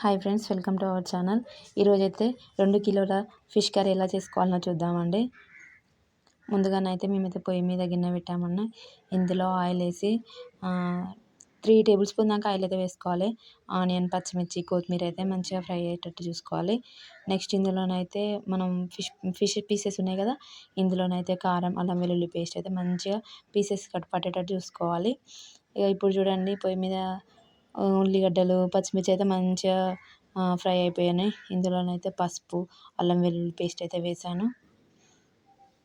Hi friends welcome to our channel. ఈరోజైతే రెండు కిలోల ఫిష్ కర్రీ ఎలా చేసుకోవాలనో చూద్దామండి. ముందుగానైతే మేమైతే పొయ్యి మీద గిన్నె పెట్టామన్నా. ఇందులో ఆయిల్ వేసి త్రీ టేబుల్ స్పూన్ దాకా ఆయిల్ అయితే వేసుకోవాలి. ఆనియన్ పచ్చిమిర్చి కొత్తిమీర అయితే మంచిగా ఫ్రై అయ్యేటట్టు చూసుకోవాలి. నెక్స్ట్ ఇందులోనైతే మనం ఫిష్ ఫిష్ పీసెస్ ఉన్నాయి కదా ఇందులోనైతే కారం అల్లం వెల్లుల్లి పేస్ట్ అయితే మంచిగా పీసెస్ కట్ పట్టేటట్టు చూసుకోవాలి. ఇక ఇప్పుడు చూడండి పొయ్యి మీద ఉల్లిగడ్డలు పచ్చిమిర్చి అయితే మంచిగా ఫ్రై అయిపోయాయి ఇందులోనైతే పసుపు అల్లం వెల్లుల్లి పేస్ట్ అయితే వేసాను.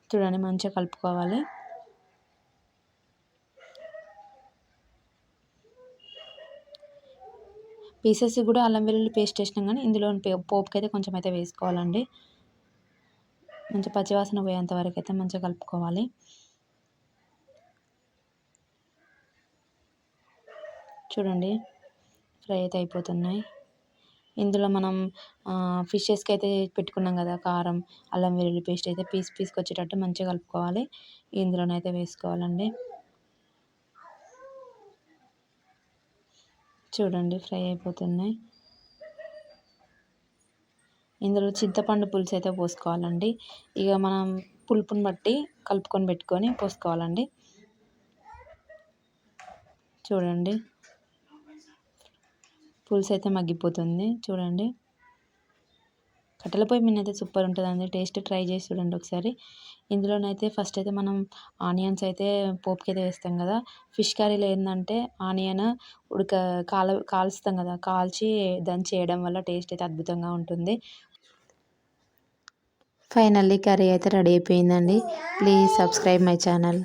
చూడండి మంచిగా కలుపుకోవాలి. పీసెస్ కూడా అల్లం వెల్లుల్లి పేస్ట్ వేసినాం కానీ ఇందులో పోపుకి అయితే కొంచెం అయితే వేసుకోవాలండి. మంచి పచ్చివాసన పోయేంత వరకు అయితే మంచిగా కలుపుకోవాలి. చూడండి ఫ్రై అయితే అయిపోతున్నాయి. ఇందులో మనం ఫిషెస్కి అయితే పెట్టుకున్నాం కదా కారం అల్లం వెల్లుల్లి పేస్ట్ అయితే పీస్ పీస్కి వచ్చేటట్టు మంచిగా కలుపుకోవాలి. ఇందులోనైతే వేసుకోవాలండి. చూడండి ఫ్రై అయిపోతున్నాయి. ఇందులో చింతపండు పులుసు అయితే పోసుకోవాలండి. ఇక మనం పులుపుని బట్టి కలుపుకొని పెట్టుకొని పోసుకోవాలండి. చూడండి. పులుసు అయితే మగ్గిపోతుంది. చూడండి. కట్టెల పొయ్యి మీద అయితే సూపర్ ఉంటుందండి. టేస్ట్ ట్రై చేసి చూడండి ఒకసారి. ఇందులోనైతే ఫస్ట్ అయితే మనం ఆనియన్స్ అయితే పోపుకి అయితే వేస్తాం కదా. ఫిష్ కర్రీలో ఏంటంటే ఆనియన్ ఉడక కాల కాల్స్తాం కదా. కాల్చి దంచి చేయడం వల్ల టేస్ట్ అయితే అద్భుతంగా ఉంటుంది. ఫైనల్లీ కర్రీ అయితే రెడీ అయిపోయిందండి. Please subscribe my channel.